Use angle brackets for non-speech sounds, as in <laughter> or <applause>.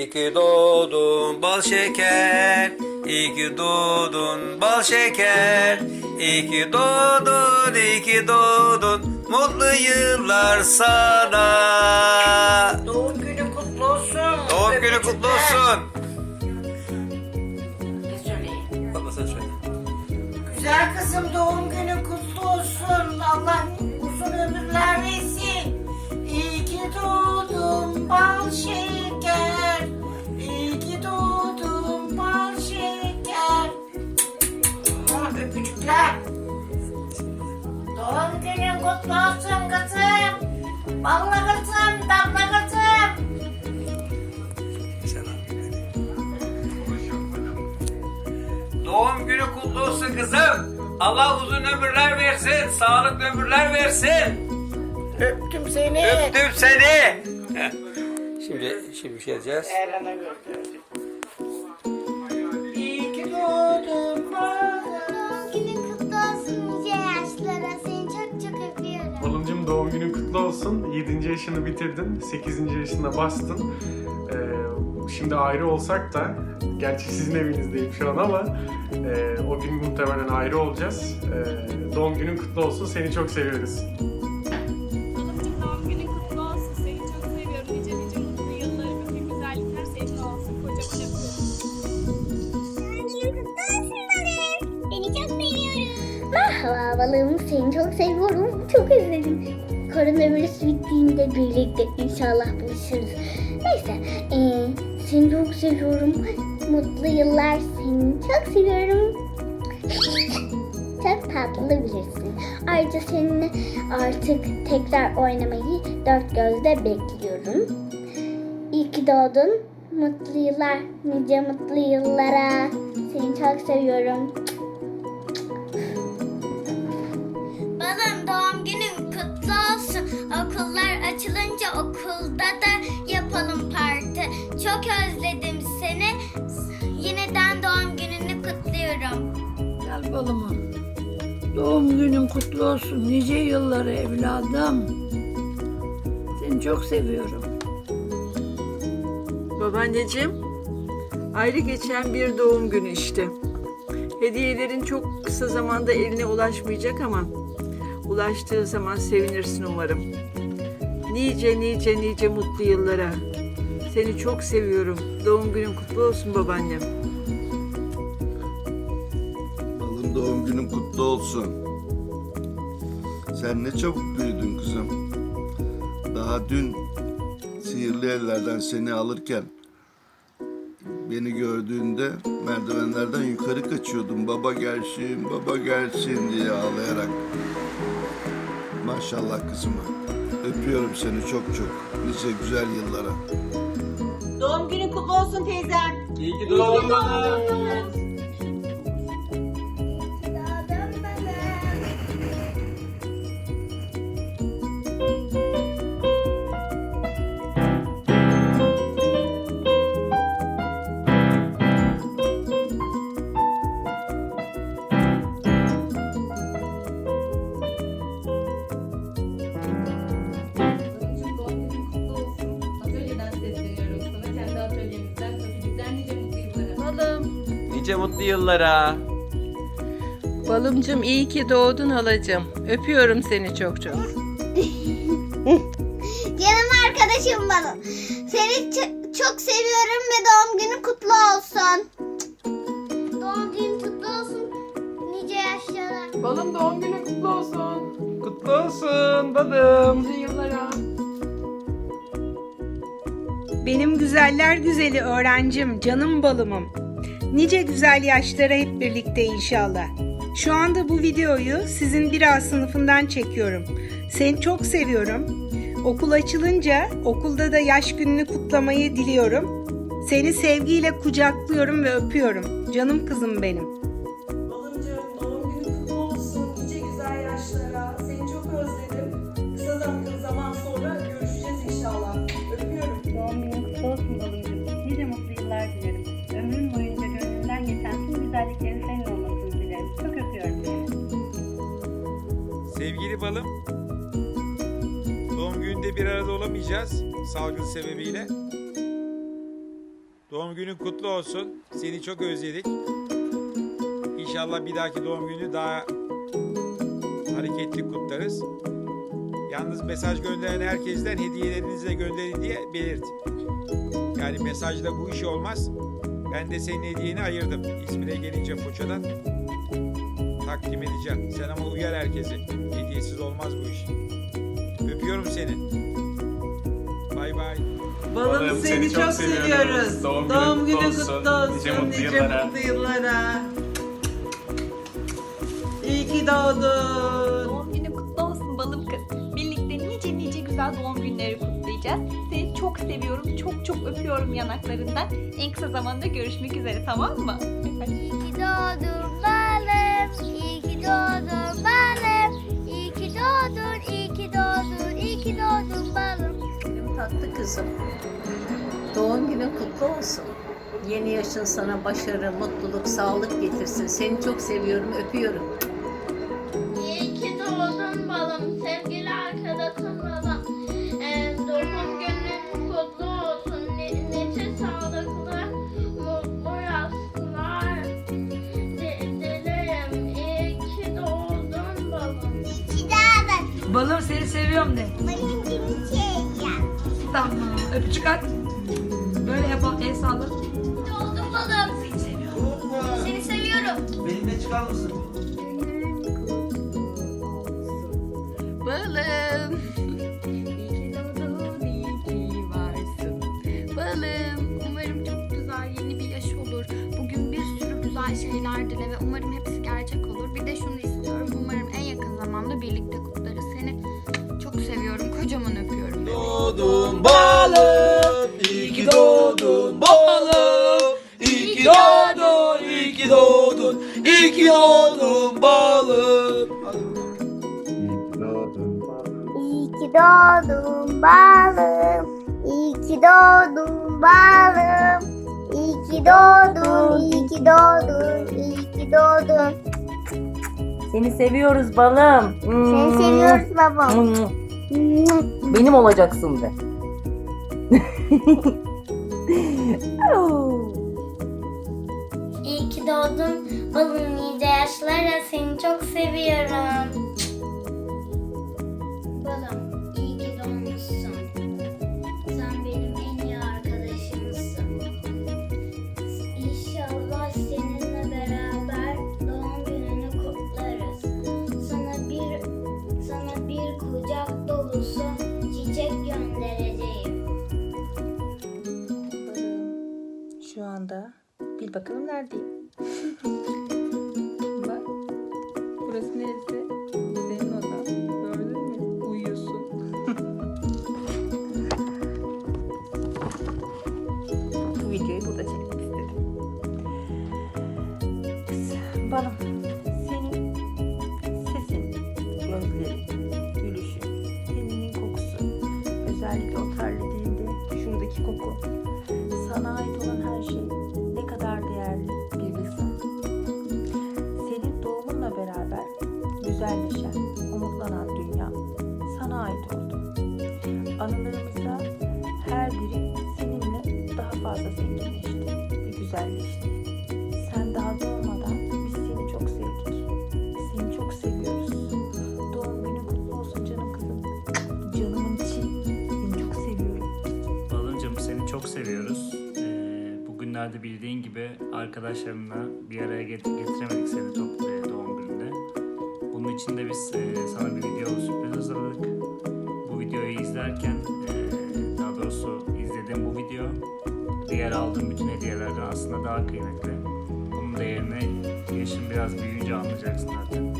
İyi ki doğdun bal şeker. İyi ki doğdun bal şeker. İyi ki doğdun, iyi ki doğdun. Mutlu yıllar sana. Doğum günü kutlu olsun. Doğum günü kutlu olsun. Ne söyleyeyim? Baba sen söyle. Güzel kızım doğum günü kutlu olsun. Allah uzun ömürler versin. İyi ki doğdun bal şeker. Ah, Öpücükler. Doğum günün kutlu olsun kızım. Ballı kızım, tatlı kızım. Doğum günü kutlu olsun kızım. Allah uzun ömürler versin, sağlıklı ömürler versin. Öptüm seni. Öptüm seni. <laughs> Şimdi şimdi bir şey diyeceğiz. Erhan'a gösterdim. İyi ki doğdun kutlu olsun. 7. yaşını bitirdin. 8. yaşına bastın. Ee, şimdi ayrı olsak da gerçi sizin evinizdeyim şu an ama e, o gün muhtemelen ayrı olacağız. Ee, doğum günün kutlu olsun. Seni çok seviyoruz. Hanımcığım doğum günün kutlu olsun. Seni çok seviyorum. Nice nice mutlu yıllar, bütün güzellikler senin olsun. Kocaman öpüyorum. Doğum günün kutlu olsun balım. Seni çok seviyorum. Merhaba balım. Seni çok seviyorum. Çok özledim. Koronavirüs bittiğinde birlikte inşallah buluşuruz. Neyse. eee, seni çok seviyorum. Mutlu yıllar. Seni çok seviyorum. Çok tatlı birisin. Ayrıca seninle artık tekrar oynamayı dört gözle bekliyorum. İyi ki doğdun. Mutlu yıllar, nice mutlu yıllara. Seni çok seviyorum. Balım doğum olsun. Okullar açılınca okulda da yapalım parti. Çok özledim seni. Yeniden doğum gününü kutluyorum. Gel balımı. Doğum günün kutlu olsun. Nice yılları evladım. Seni çok seviyorum. Babaanneciğim, ayrı geçen bir doğum günü işte. Hediyelerin çok kısa zamanda eline ulaşmayacak ama ulaştığı zaman sevinirsin umarım. Nice nice nice mutlu yıllara. Seni çok seviyorum. Doğum günün kutlu olsun babaannem. Balın doğum günün kutlu olsun. Sen ne çabuk büyüdün kızım. Daha dün sihirli ellerden seni alırken beni gördüğünde merdivenlerden yukarı kaçıyordun. Baba gelsin, baba gelsin diye ağlayarak. Maşallah kızıma. Öpüyorum seni çok çok. Nice güzel yıllara. Doğum günün kutlu olsun teyzem. İyi ki doğdun. Nice mutlu yıllara. Balımcım iyi ki doğdun halacığım. Öpüyorum seni çok çok. <laughs> Canım arkadaşım balım. Seni ç- çok seviyorum ve doğum günün kutlu olsun. Doğum günün kutlu olsun. Nice yaşlara. Balım doğum günün kutlu olsun. Kutlu olsun balım. Nice yıllara. Benim güzeller güzeli öğrencim, canım balımım. Nice güzel yaşlara hep birlikte inşallah. Şu anda bu videoyu sizin bir A sınıfından çekiyorum. Seni çok seviyorum. Okul açılınca okulda da yaş gününü kutlamayı diliyorum. Seni sevgiyle kucaklıyorum ve öpüyorum. Canım kızım benim. Balım, doğum gününde bir arada olamayacağız salgın sebebiyle. Doğum günün kutlu olsun. Seni çok özledik. İnşallah bir dahaki doğum günü daha hareketli kutlarız. Yalnız mesaj gönderen herkesten hediyelerinizi de gönderin diye belirt. Yani mesajda bu iş olmaz. Ben de senin hediyeni ayırdım. İzmir'e gelince Foça'dan takdim edeceğim. Sen ama uyar herkese. Hediyesiz olmaz bu iş. Öpüyorum seni. Bay bay. Balım seni, çok seviyoruz. Doğum, günün kutlu olsun. Nice mutlu yıllara. mutlu yıllara. İyi ki doğdun. Doğum günün kutlu olsun balım kız. Birlikte nice nice güzel doğum günleri kutlayacağız. Seni çok seviyorum. Çok çok öpüyorum yanaklarından. En kısa zamanda görüşmek üzere tamam mı? İyi ki doğdun iyi doğdun balım. İyi doğdun, iyi doğdun, iyi doğdun balım. Benim tatlı kızım. Doğum günün kutlu olsun. Yeni yaşın sana başarı, mutluluk, sağlık getirsin. Seni çok seviyorum, öpüyorum. Seviyorum de. Tamam. Öpücük at. Böyle yapalım. El salla. Doğdun balım. Seni seviyorum. Seni seviyorum. Benimle çıkar mısın? Balım. İyi ki doğdun, iyi ki varsın. Balım, umarım çok güzel yeni bir yaş olur. Bugün bir sürü güzel şeyler dile ve umarım hepsi gerçek olur. Bir de şunu istiyorum, Doğdun balım, iyi ki doğdun balım. İyi ki doğdun, iyi ki doğdun, iyi ki doğdun balım. İyi ki doğdun balım. İyi ki doğdun balım. İyi ki doğdun, iyi ki doğdun, iyi ki doğdun. Seni seviyoruz balım. Seni seviyoruz babam. Benim olacaksın de. İyi ki doğdun balım nice yaşlara seni çok seviyorum. Bakalım neredeyim. Bugünlerde bildiğin gibi arkadaşlarımla bir araya get- getiremedik seni top e, doğum gününde. Bunun için de biz e, sana bir video sürpriz hazırladık. Bu videoyu izlerken e, daha doğrusu izlediğim bu video diğer aldığım bütün hediyelerden aslında daha kıymetli. Bunun değerini yaşın biraz büyüyünce anlayacaksın zaten.